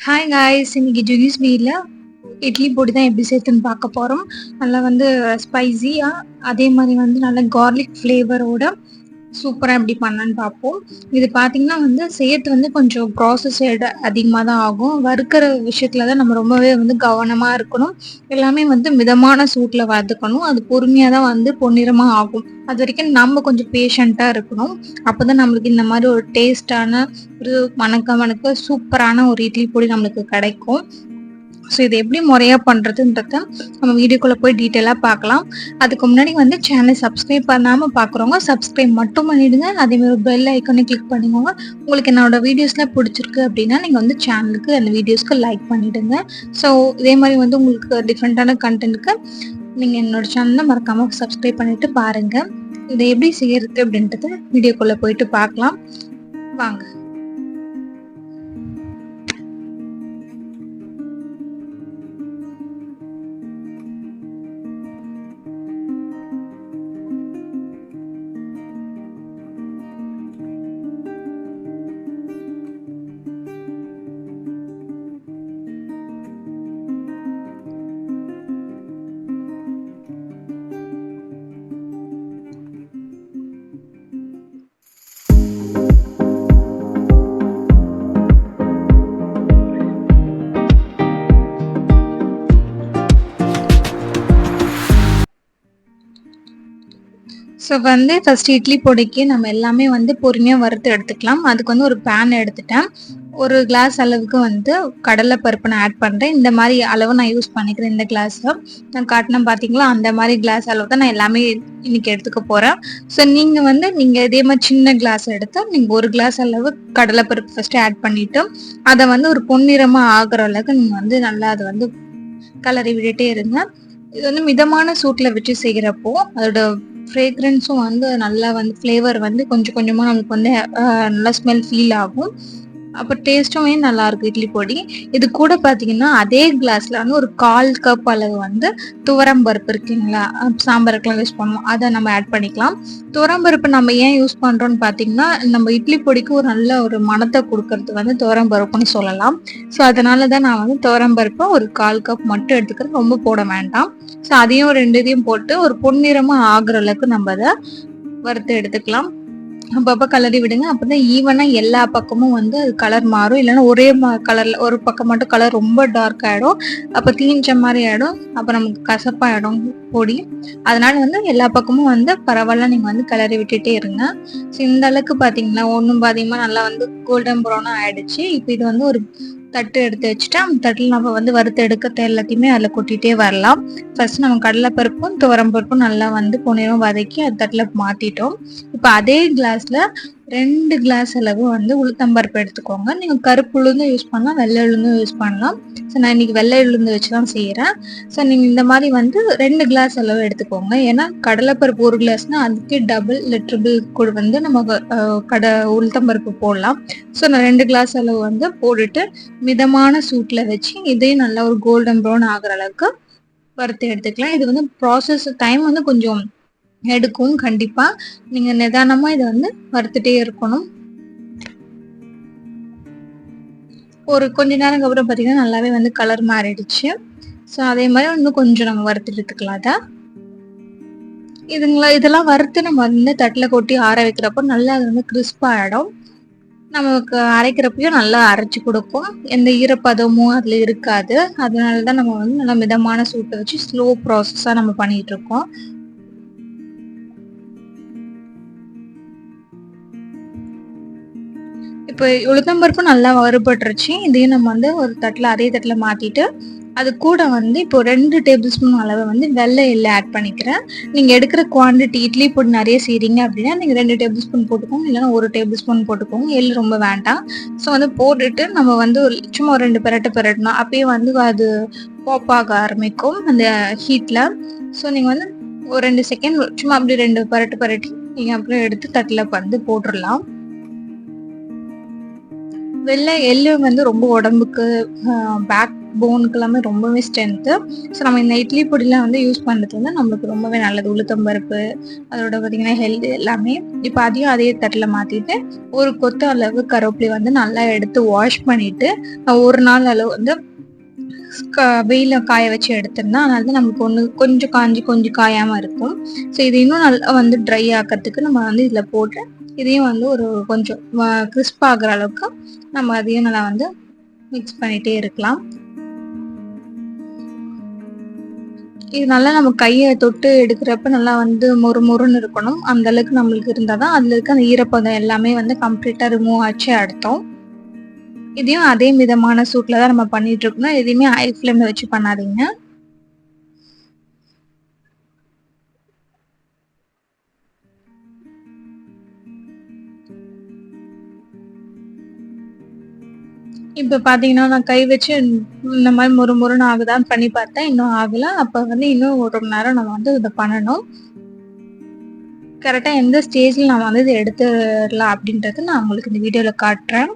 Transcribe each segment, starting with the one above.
Hi guys இன்னைக்கு ஜுகிஸ் மீல இட்லி பொடி தான் எப்படி சேர்த்துன்னு பார்க்க போகிறோம் நல்லா வந்து ஸ்பைஸியாக அதே மாதிரி வந்து நல்ல கார்லிக் ஃப்ளேவரோட சூப்பராக எப்படி பண்ணலான்னு பார்ப்போம். இது பார்த்தீங்கன்னா வந்து சேர்த்து வந்து கொஞ்சம் ப்ராசஸ் அதிகமாக தான் ஆகும். வறுக்கிற விஷயத்துல தான் நம்ம ரொம்பவே வந்து கவனமாக இருக்கணும். எல்லாமே வந்து மிதமான சூட்டில் வறுக்கணும் அது பொறுமையாக தான் வந்து பொன்னிறமாக ஆகும். அது வரைக்கும் நம்ம கொஞ்சம் பேஷண்ட்டாக இருக்கணும். அப்போ தான் நம்மளுக்கு இந்த மாதிரி ஒரு டேஸ்டான ஒரு மணக்க மணக்க சூப்பரான ஒரு இட்லி பொடி நம்மளுக்கு கிடைக்கும். ஸோ இது எப்படி முறையாக பண்ணுறதுன்றத நம்ம வீடியோக்குள்ளே போய் டீட்டெயிலாக பார்க்கலாம். அதுக்கு முன்னாடி வந்து சேனலை சப்ஸ்கிரைப் பண்ணாமல் பார்க்குறவங்க சப்ஸ்கிரைப் மட்டும் பண்ணிவிடுங்க அதேமாதிரி பெல் ஐக்கனை கிளிக் பண்ணிக்கோங்க. உங்களுக்கு என்னோடய வீடியோஸ்லாம் பிடிச்சிருக்கு அப்படின்னா நீங்கள் வந்து சேனலுக்கு அந்த வீடியோஸ்க்கு லைக் பண்ணிவிடுங்க ஸோ இதே மாதிரி வந்து உங்களுக்கு டிஃப்ரெண்ட்டான கண்டென்ட்டுக்கு நீங்கள் என்னோட சேனலை மறக்காமல் சப்ஸ்கிரைப் பண்ணிவிட்டு பாருங்கள் இதை எப்படி செய்யறது அப்படின்றத வீடியோக்குள்ளே போயிட்டு பார்க்கலாம். வாங்க. ஸோ வந்து ஃபர்ஸ்ட் இட்லி பொடிக்கு நம்ம எல்லாமே வந்து பொறுமையாக வறுத்து எடுத்துக்கலாம். அதுக்கு வந்து ஒரு பேன் எடுத்துட்டேன். ஒரு கிளாஸ் அளவுக்கு வந்து கடலை பருப்பு நான் ஆட் பண்ணுறேன் இந்த மாதிரி அளவு நான் யூஸ் பண்ணிக்கிறேன் இந்த கிளாஸில் நான் காட்டினேன் பார்த்தீங்களா அந்த மாதிரி கிளாஸ் அளவு தான் நான் எல்லாமே இன்னைக்கு எடுத்துக்க போகிறேன் ஸோ நீங்கள் வந்து நீங்கள் இதே மாதிரி சின்ன கிளாஸ் எடுத்து நீங்கள் ஒரு கிளாஸ் அளவு கடலை பருப்பு ஃபஸ்ட்டு ஆட் பண்ணிவிட்டு அதை வந்து ஒரு பொன்னிறமாக ஆகிற அளவுக்கு நீங்கள் வந்து நல்லா அதை வந்து கலரி விட்டுட்டே இருங்க. இது வந்து மிதமான சூட்டில் வச்சு செய்கிறப்போ அதோட ஃப்ரேக்ரன்ஸும் வந்து நல்லா வந்து ஃப்ளேவர் வந்து கொஞ்சம் கொஞ்சமாக நமக்கு வந்து நல்லா ஸ்மெல் ஃபீல் ஆகும். அப்போ டேஸ்ட்டுமே நல்லா இட்லி பொடி. இது கூட பார்த்தீங்கன்னா அதே கிளாஸில் வந்து ஒரு கால் கப் அளவு வந்து துவரம்பருப்பு இருக்குங்களா? சாம்பாருக்குலாம் யூஸ் பண்ணுவோம். அதை நம்ம ஆட் பண்ணிக்கலாம். துவரம்பருப்பு நம்ம ஏன் யூஸ் பண்ணுறோன்னு பார்த்தீங்கன்னா நம்ம இட்லி பொடிக்கு ஒரு நல்ல ஒரு மணத்தை கொடுக்கறது வந்து துவரம்பருப்புன்னு சொல்லலாம். ஸோ அதனால தான் நான் வந்து துவரம்பருப்பை ஒரு கால் கப் மட்டும் எடுத்துக்கிறது ரொம்ப போட வேண்டாம். ஸோ அதையும் ரெண்டு இதையும் போட்டு ஒரு பொன்னிறமாக ஆகிற அளவுக்கு நம்ம அதை வறுத்து எடுத்துக்கலாம். அப்பப்போ கலரி விடுங்க. அப்பதான் ஈவனா எல்லா பக்கமும் வந்து அது கலர் மாறும். இல்லைன்னா ஒரே கலர்ல ஒரு பக்கம் மட்டும் கலர் ரொம்ப டார்க் ஆயிடும். அப்போ தீஞ்ச மாதிரி ஆயிடும். அப்போ நமக்கு கசப்பாயிடும் பொடி. அதனால வந்து எல்லா பக்கமும் வந்து பரவாயில்ல. நீங்க வந்து கலரி விட்டுட்டே இருங்க. ஸோ இந்த அளவுக்கு பாத்தீங்கன்னா ஒன்றும் பாத்தீங்கன்னா நல்லா வந்து கோல்டன் ப்ரௌனா ஆயிடுச்சு. இப்போ இது வந்து ஒரு தட்டு எடுத்து வச்சுட்டு அந்த தட்டில் நம்ம வந்து வறுத்து எடுக்க எல்லாத்தையுமே அதில் கொட்டிகிட்டே வரலாம். ஃபர்ஸ்ட் நம்ம கடலைப்பருப்பும் துவரம்பருப்பும் நல்லா வந்து புனையும் வதக்கி அந்த தட்டில் மாற்றிட்டோம் இப்போ அதே கிளாஸில் ரெண்டு கிளாஸ் அளவு வந்து உளுத்தம்பருப்பு எடுத்துக்கோங்க. நீங்கள் கருப்பு உளுந்தும் யூஸ் பண்ணலாம் வெள்ளை உளுந்தும் யூஸ் பண்ணலாம். ஸோ நான் இன்னைக்கு வெள்ளை உளுந்து வச்சு தான் செய்கிறேன் ஸோ நீங்கள் இந்த மாதிரி வந்து ரெண்டு கிளாஸ் அளவு எடுத்துக்கோங்க. ஏன்னா கடலைப்பருப்பு ஒரு கிளாஸ்னால் அதுக்கு டபுள் இல்லை ட்ரிபிள் கூட வந்து நம்ம கடை உளுத்தம்பருப்பு போடலாம். ஸோ நான் ரெண்டு கிளாஸ் அளவு வந்து போட்டுட்டு மிதமான சூட்டில் வச்சு இதையும் நல்லா ஒரு கோல்டன் ப்ரௌன் ஆகிற அளவுக்கு வறுத்து எடுத்துக்கலாம். இது வந்து ப்ராசஸ் டைம் வந்து கொஞ்சம் எடுக்கும் கண்டிப்பா. நீங்க நிதானமா இதை வந்து வறுத்துட்டே இருக்கணும். ஒரு கொஞ்ச நேரம் அப்புறம் பார்த்தீங்கன்னா நல்லாவே வந்து கலர் மாறிடுச்சு. ஸோ அதே மாதிரி இன்னும் கொஞ்சம் நம்ம வறுத்துட்டு எடுத்துக்கலாம் அதை. இதுங்களா இதெல்லாம் வறுத்து நம்ம வந்து தட்டில் கொட்டி ஆற வைக்கிறப்போ நல்லா அது வந்து கிறிஸ்பாகிடும் நமக்கு அரைக்கிறப்பையும் நல்லா அரைச்சி கொடுக்கும். எந்த ஈரப்பதமும் அதில் இருக்காது. அதனால தான் நம்ம வந்து நல்லா மிதமான சூட்டை வச்சு ஸ்லோ ப்ராசஸாக நம்ம பண்ணிட்டு இப்போ உளுத்தம்பருப்பு நல்லா வறுபட்டுருச்சு. இதையும் நம்ம வந்து ஒரு தட்டில் அதே தட்டில் மாற்றிட்டு அது கூட வந்து இப்போ ரெண்டு டேபிள் ஸ்பூன் அளவு வந்து வெள்ளை எள்ளு ஆட் பண்ணிக்கிறேன். நீங்கள் எடுக்கிற குவான்டிட்டி இட்லி போட்டு நிறைய செய்கிறீங்க அப்படின்னா நீங்கள் ரெண்டு டேபிள் ஸ்பூன் போட்டுக்கோங்க. இல்லைன்னா ஒரு டேபிள் ஸ்பூன் போட்டுக்கோங்க. எள்ளு ரொம்ப வேண்டாம். ஸோ வந்து போட்டுட்டு நம்ம வந்து சும்மா ஒரு ரெண்டு பெரட்டு பெரட்டணும் அப்பயே வந்து அது பாப்பாக ஆரம்பிக்கும் அந்த ஹீட்டில் ஸோ நீங்கள் வந்து ஒரு ரெண்டு செகண்ட் சும்மா அப்படி ரெண்டு பரட்டு பரட்டி நீங்கள் அப்புறம் எடுத்து தட்டில் வந்து போட்டுடலாம் வெள்ளை எள்ளு வந்து ரொம்ப உடம்புக்கு பேக் போனுக்கு எல்லாமே ரொம்பவே ஸ்ட்ரென்த்து ஸோ நம்ம இந்த இட்லி பொடியெலாம் வந்து யூஸ் பண்ணுறது வந்து நம்மளுக்கு ரொம்பவே நல்லது. உளுத்தம் பருப்பு அதோட பார்த்திங்கன்னா ஹெல்த் எல்லாமே. இப்போ அதையும் அதே தட்டில் மாற்றிட்டு ஒரு கொத்து அளவு கருவேப்பிலை வந்து நல்லா எடுத்து வாஷ் பண்ணிவிட்டு ஒரு நாள் அளவு வந்து வெயில காய வச்சு எடுத்திருந்தா அதனால தான் நமக்கு ஒன்று கொஞ்சம் காஞ்சி கொஞ்சம் காயாமல் இருக்கும். ஸோ இது இன்னும் நல்லா வந்து ட்ரை ஆக்கிறதுக்கு நம்ம வந்து இதில் போட்டு இதையும் வந்து ஒரு கொஞ்சம் கிறிஸ்ப் ஆகிற அளவுக்கு நம்ம அதையும் நல்லா வந்து மிக்ஸ் பண்ணிகிட்டே இருக்கலாம். இது நல்லா நம்ம கையை தொட்டு எடுக்கிறப்ப நல்லா வந்து மொறு மொறுன்னு இருக்கணும். அந்த அளவுக்கு நம்மளுக்கு இருந்தால் தான் அதில் இருக்க அந்த ஈரப்பதம் எல்லாமே வந்து கம்ப்ளீட்டாக ரிமூவ் ஆச்சு அர்த்தம். இதையும் அதே விதமான சூட்ல தான் நம்ம பண்ணிட்டு இருக்கணும் எதையுமே ஹை ஃப்ளேம்ல வச்சு பண்ணாதீங்க. இப்போ பார்த்தீங்கன்னா நான் கை வச்சு இந்த மாதிரி முறு முருன்னு ஆகுதான்னு பண்ணி பார்த்தேன். இன்னும் ஆகலை. அப்போ வந்து இன்னும் ஒரு மணி நேரம் நம்ம வந்து இதை பண்ணணும். கரெக்டாக எந்த ஸ்டேஜில் நம்ம வந்து இதை எடுத்துடலாம் அப்படின்றது நான் உங்களுக்கு இந்த வீடியோவில் காட்டுறேன்.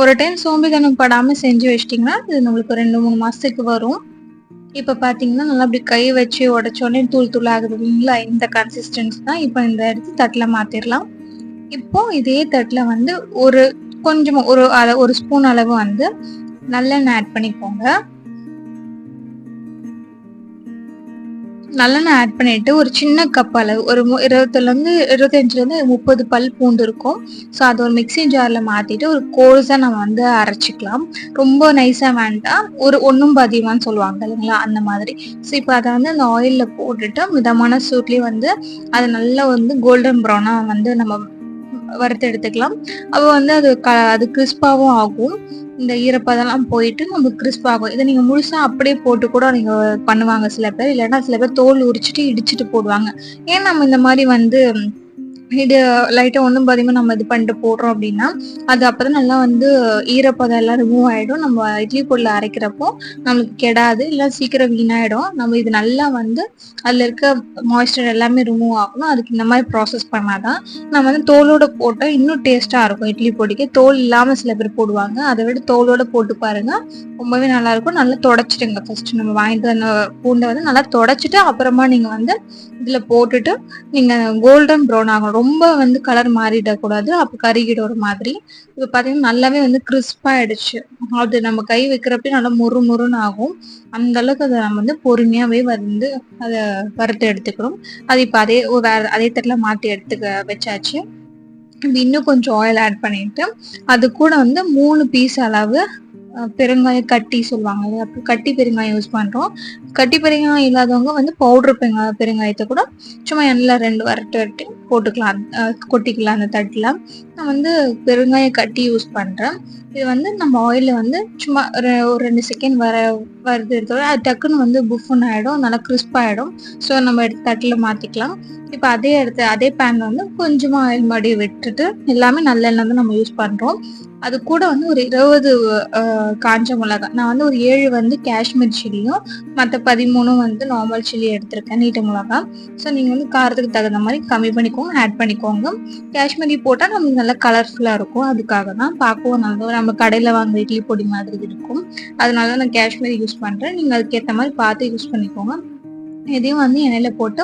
ஒரு டைம் சோம்பேதனம் படாமல் செஞ்சு வச்சிட்டிங்கன்னா இது நம்மளுக்கு ரெண்டு மூணு மாதத்துக்கு வரும். இப்போ பார்த்தீங்கன்னா நல்லா அப்படி கை வச்சு உடச்சோடனே தூள் தூள் ஆகுது இல்லைங்களா? இந்த கன்சிஸ்டன்ஸ் தான் இப்போ இந்த எடுத்து தட்டில் மாற்றிடலாம் இப்போ இதே தட்டில் வந்து ஒரு கொஞ்சம் ஒரு ஒரு ஸ்பூன் அளவு வந்து நல்லெண்ணெய் ஆட் பண்ணிக்கோங்க. நல்லெண்ணெய் ஆட் பண்ணிட்டு ஒரு சின்ன கப் அளவு ஒரு இருபத்துலேருந்து இருபத்தஞ்சிலேருந்து முப்பது பல் பூண்டு இருக்கும். ஸோ அதை ஒரு மிக்சி ஜாரில் மாற்றிட்டு ஒரு கோர்ஸாக நம்ம வந்து அரைச்சிக்கலாம். ரொம்ப நைஸாக வேண்டாம். ஒரு ஒன்றும் பதிவான்னு சொல்லுவாங்க இல்லைங்களா அந்த மாதிரி. ஸோ இப்போ அதை வந்து அந்த ஆயிலில் போட்டுட்டு மிதமான சூட்லேயே வந்து அதை நல்லா வந்து கோல்டன் ப்ரௌனாக வந்து நம்ம வறுத்து எடுத்துக்கலாம் அப்போ வந்து அது க அது கிறிஸ்பாகவும் ஆகும். இந்த ஈரப்பதெல்லாம் போயிட்டு நமக்கு கிறிஸ்ப் ஆகும் இதை நீங்கள் முழுசாக அப்படியே போட்டு கூட நீங்கள் பண்ணுவாங்க சில பேர். இல்லைன்னா சில பேர் தோல் உரிச்சிட்டு இடிச்சிட்டு போடுவாங்க. ஏன் நம்ம இந்த மாதிரி வந்து இது லைட்டாக ஒன்றும் பாதிமா நம்ம இது பண்ணிட்டு போடுறோம் அப்படின்னா அது அப்போ நல்லா வந்து ஈரப்பதம் எல்லாம் ரிமூவ் ஆகிடும் நம்ம இட்லி பொருள் அரைக்கிறப்போ நம்மளுக்கு கெடாது. இல்லை சீக்கிரம் வீணாயிடும். நம்ம இது நல்லா வந்து அதில் இருக்க மாய்ஸ்சர் எல்லாமே ரிமூவ் ஆகணும். அதுக்கு இந்த மாதிரி ப்ராசஸ் பண்ணாதான் நம்ம வந்து தோலோட போட்டால் இன்னும் டேஸ்ட்டாக இருக்கும் இட்லி பொடிக்கு. தோல் இல்லாமல் சில பேர் போடுவாங்க. அதை விட தோலோட போட்டு பாருங்க. ரொம்பவே நல்லா இருக்கும். நல்லா தொடச்சிடுங்க ஃபர்ஸ்ட் நம்ம வாங்கிட்டு வந்த பூண்டை வந்து நல்லா தொடச்சிட்டு அப்புறமா நீங்கள் வந்து இதில் போட்டுட்டு நீங்கள் கோல்டன் ப்ரௌன் ஆகணும். ரொம்ப வந்து கலர் மாறிடக்கூடாது. அப்போ கருகிட ஒரு மாதிரி. இப்போ பார்த்தீங்கன்னா நல்லாவே வந்து கிறிஸ்பாயிடுச்சு அது நம்ம கை வைக்கிறப்ப நல்லா முறு முறுன்னு ஆகும். அந்த அளவுக்கு அதை நம்ம வந்து பொறுமையாகவே வந்து அதை வறுத்து எடுத்துக்கிறோம் அது இப்போ அதே வேற அதே தட்டில் மாற்றி எடுத்துக்க வச்சாச்சு. இன்னும் கொஞ்சம் ஆயில் ஆட் பண்ணிட்டு அது கூட வந்து மூணு பீஸ் அளவு பெருங்காயம் கட்டி சொல்லுவாங்க அப்போ கட்டி பெருங்காயம் யூஸ் பண்ணுறோம் கட்டி பெருங்காயம் இல்லாதவங்க வந்து பவுடர் பெருங்காய பெருங்காயத்தை கூட சும்மா எண்ணெயில் ரெண்டு வரட்டு வரட்டி போட்டுக்கலாம். கொட்டிக்கலாம் அந்த தட்டில். நான் வந்து பெருங்காயம் கட்டி யூஸ் பண்ணுறேன் இது வந்து நம்ம ஆயிலில் வந்து சும்மா ஒரு ஒரு ரெண்டு செகண்ட் வர வருது அது டக்குன்னு வந்து புஃபன் ஆகிடும் நல்லா கிறிஸ்பாகிடும் ஸோ நம்ம எடுத்து தட்டில் மாற்றிக்கலாம் இப்போ அதே எடுத்து அதே பேன் வந்து கொஞ்சமாக ஆயில் மடி விட்டுட்டு எல்லாமே நல்லெண்ணெய் தான் நம்ம யூஸ் பண்ணுறோம் அது கூட வந்து ஒரு இருபது காஞ்ச மிளகாய் நான் வந்து ஒரு ஏழு வந்து காஷ்மீர் சில்லியும் மற்ற பதிமூணும் வந்து நார்மல் சில்லி எடுத்திருக்கேன் நீட்ட மிளகா. ஸோ நீங்கள் வந்து காரத்துக்கு தகுந்த மாதிரி கம்மி பண்ணிக்கோங்க ஆட் பண்ணிக்கோங்க. காஷ்மீரி போட்டால் நமக்கு நல்லா கலர்ஃபுல்லாக இருக்கும். அதுக்காக தான் பார்க்கவும் நல்லா நம்ம கடையில் வாங்க இட்லி பொடி மாதிரி இருக்கும். அதனால தான் நான் காஷ்மீரி யூஸ் பண்ணுறேன் நீங்கள் அதுக்கேற்ற மாதிரி பார்த்து யூஸ் பண்ணிக்கோங்க. இதையும் வந்து எண்ணெயில் போட்டு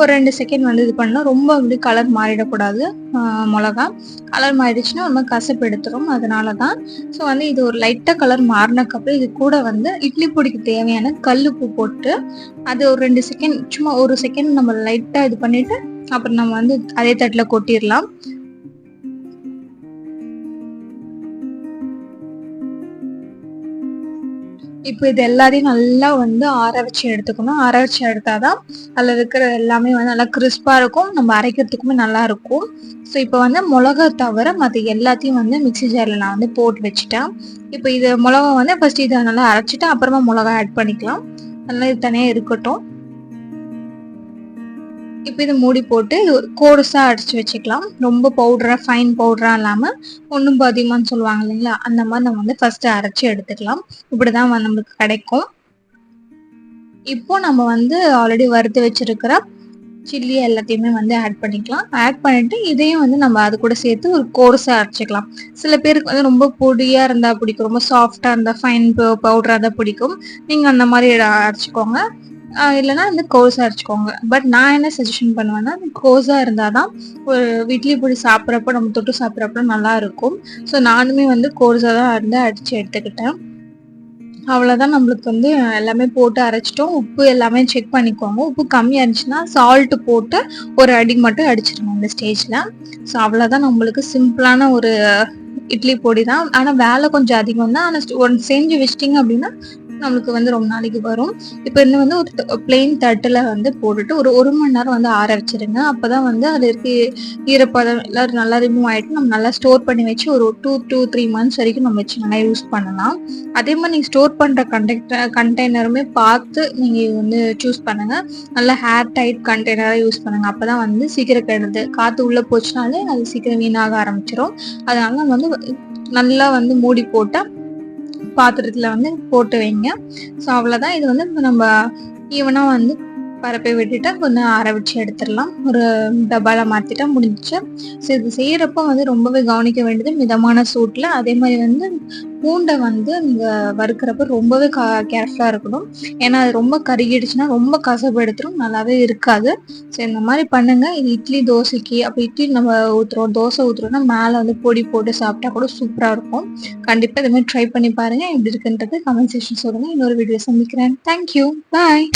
ஒரு ரெண்டு செகண்ட் வந்து இது பண்ணால் ரொம்ப வந்து கலர் மாறிடக்கூடாது மிளகா. கலர் மாறிடுச்சுன்னா நம்ம கசப்பு எடுத்துரும். அதனால தான் ஸோ வந்து இது ஒரு லைட்டாக கலர் மாறினக்கப்புறம் இது கூட வந்து இட்லி பொடிக்கு தேவையான கல்லுப்பு போட்டு அது ஒரு ரெண்டு செகண்ட் சும்மா ஒரு செகண்ட் நம்ம லைட்டாக இது பண்ணிவிட்டு அப்புறம் நம்ம வந்து அதே தட்டில் கொட்டிடலாம். இப்போ இது எல்லாத்தையும் நல்லா வந்து ஆற வச்சு எடுத்துக்கணும். ஆற வச்சு எடுத்தாதான் அதில் இருக்கிற எல்லாமே வந்து நல்லா கிறிஸ்பாக இருக்கும். நம்ம அரைக்கிறதுக்குமே நல்லா இருக்கும். ஸோ இப்போ வந்து மிளகா தவிர மற்ற எல்லாத்தையும் வந்து மிக்சி ஜாரில் நான் வந்து போட்டு வச்சுட்டேன். இப்போ இது மிளகா வந்து ஃபர்ஸ்ட் இதை நல்லா அரைச்சிட்டு அப்புறமா மிளகா ஆட் பண்ணிக்கலாம். நல்லா இது தனியாக இருக்கட்டும். இப்போ இது மூடி போட்டு ஒரு கோர்ஸாக அடிச்சு வச்சுக்கலாம். ரொம்ப பவுடராக ஃபைன் பவுடராக இல்லாமல் ஒன்றும் பாதியமான்னு சொல்லுவாங்க இல்லைங்களா? அந்த மாதிரி நம்ம வந்து ஃபஸ்ட்டு அரைச்சி எடுத்துக்கலாம். இப்படி தான் நம்மளுக்கு கிடைக்கும். இப்போ நம்ம வந்து ஆல்ரெடி வறுத்து வச்சிருக்கிற சில்லி எல்லாத்தையுமே வந்து ஆட் பண்ணிக்கலாம். ஆட் பண்ணிட்டு இதையும் வந்து நம்ம அது கூட சேர்த்து ஒரு கோர்ஸாக அரைச்சிக்கலாம். சில பேருக்கு வந்து ரொம்ப பொடியாக இருந்தால் பிடிக்கும். ரொம்ப சாஃப்டாக இருந்தால் ஃபைன் பவுடராக இருந்தால் பிடிக்கும். நீங்கள் அந்த மாதிரி அரைச்சிக்கோங்க. இல்லைனா இல்லைன்னா வந்து கோஸாக அரைச்சிக்கோங்க. பட் நான் என்ன சஜஷன் பண்ணுவேன்னா கோஸாக இருந்தால் தான் ஒரு இட்லி பொடி சாப்பிட்றப்ப நம்ம தொட்டு சாப்பிட்றப்ப நல்லா இருக்கும். ஸோ நானுமே வந்து கோஸாக தான் இருந்து அடித்து எடுத்துக்கிட்டேன். அவ்வளோதான் நம்மளுக்கு வந்து எல்லாமே போட்டு அரைச்சிட்டோம். உப்பு எல்லாமே செக் பண்ணிக்கோங்க. உப்பு கம்மியாக இருந்துச்சுன்னா சால்ட்டு போட்டு ஒரு அடி மட்டும் அடிச்சிருங்க அந்த ஸ்டேஜில் ஸோ அவ்வளோதான் நம்மளுக்கு சிம்பிளான ஒரு இட்லி பொடி தான். ஆனால் வேலை கொஞ்சம் அதிகம் தான் ஆனால் ஒன் செஞ்சு வச்சிட்டிங்க அப்படின்னா நம்மளுக்கு வந்து ரொம்ப நாளைக்கு வரும். இப்போ இன்னும் வந்து ஒரு பிளெயின் தட்டில் வந்து போட்டுட்டு ஒரு ஒரு மணி நேரம் வந்து ஆற வச்சிருங்க. அப்போ தான் வந்து அது இருக்க ஈரப்பதம் எல்லாம் நல்லா ரிமூவ் ஆகிட்டு நம்ம நல்லா ஸ்டோர் பண்ணி வச்சு ஒரு டூ டூ த்ரீ மந்த்ஸ் வரைக்கும் நம்ம வச்சு நல்லா யூஸ் பண்ணலாம். அதே மாதிரி நீங்கள் ஸ்டோர் பண்ணுற கண்டக்டர் கண்டெய்னருமே பார்த்து நீங்கள் வந்து சூஸ் பண்ணுங்கள் நல்லா ஹேர் டைட் கண்டெய்னராக யூஸ் பண்ணுங்கள் அப்போ தான் வந்து சீக்கிரம் கிடந்து காற்று உள்ளே போச்சுனாலே அது சீக்கிரம் வீணாக ஆரம்பிச்சிடும் அதனால நம்ம வந்து நல்லா வந்து மூடி போட்டால் பாத்திரத்தில் வந்து போட்டு வைங்க. ஸோ அவ்வளோதான் இது வந்து நம்ம ஈவனாக வந்து பரப்பி விட்டுட்டு கொஞ்சம் ஆற வச்சு எடுத்துடலாம். ஒரு டப்பால மாற்றிட்டா முடிஞ்சிச்சு. ஸோ இது செய்கிறப்போ வந்து ரொம்பவே கவனிக்க வேண்டியது மிதமான சூட்டில். அதே மாதிரி வந்து பூண்டை வந்து நீங்கள் வறுக்கிறப்ப ரொம்பவே கா கேர்ஃபுல்லாக இருக்கணும். ஏன்னா அது ரொம்ப கருகிடுச்சுன்னா ரொம்ப கசப்பு எடுத்துரும். நல்லாவே இருக்காது. ஸோ இந்த மாதிரி பண்ணுங்க. இது இட்லி தோசைக்கு அப்போ இட்லி நம்ம ஊற்றுறோம் தோசை ஊற்றுறோம்னா மேலே வந்து பொடி போட்டு சாப்பிட்டா கூட சூப்பராக இருக்கும். கண்டிப்பாக இதுமாதிரி ட்ரை பண்ணி பாருங்கள் எப்படி இருக்குன்றது கமெண்ட் செக்ஷன் சொல்லுங்கள் இன்னொரு வீடியோ சந்திக்கிறேன். Thank you bye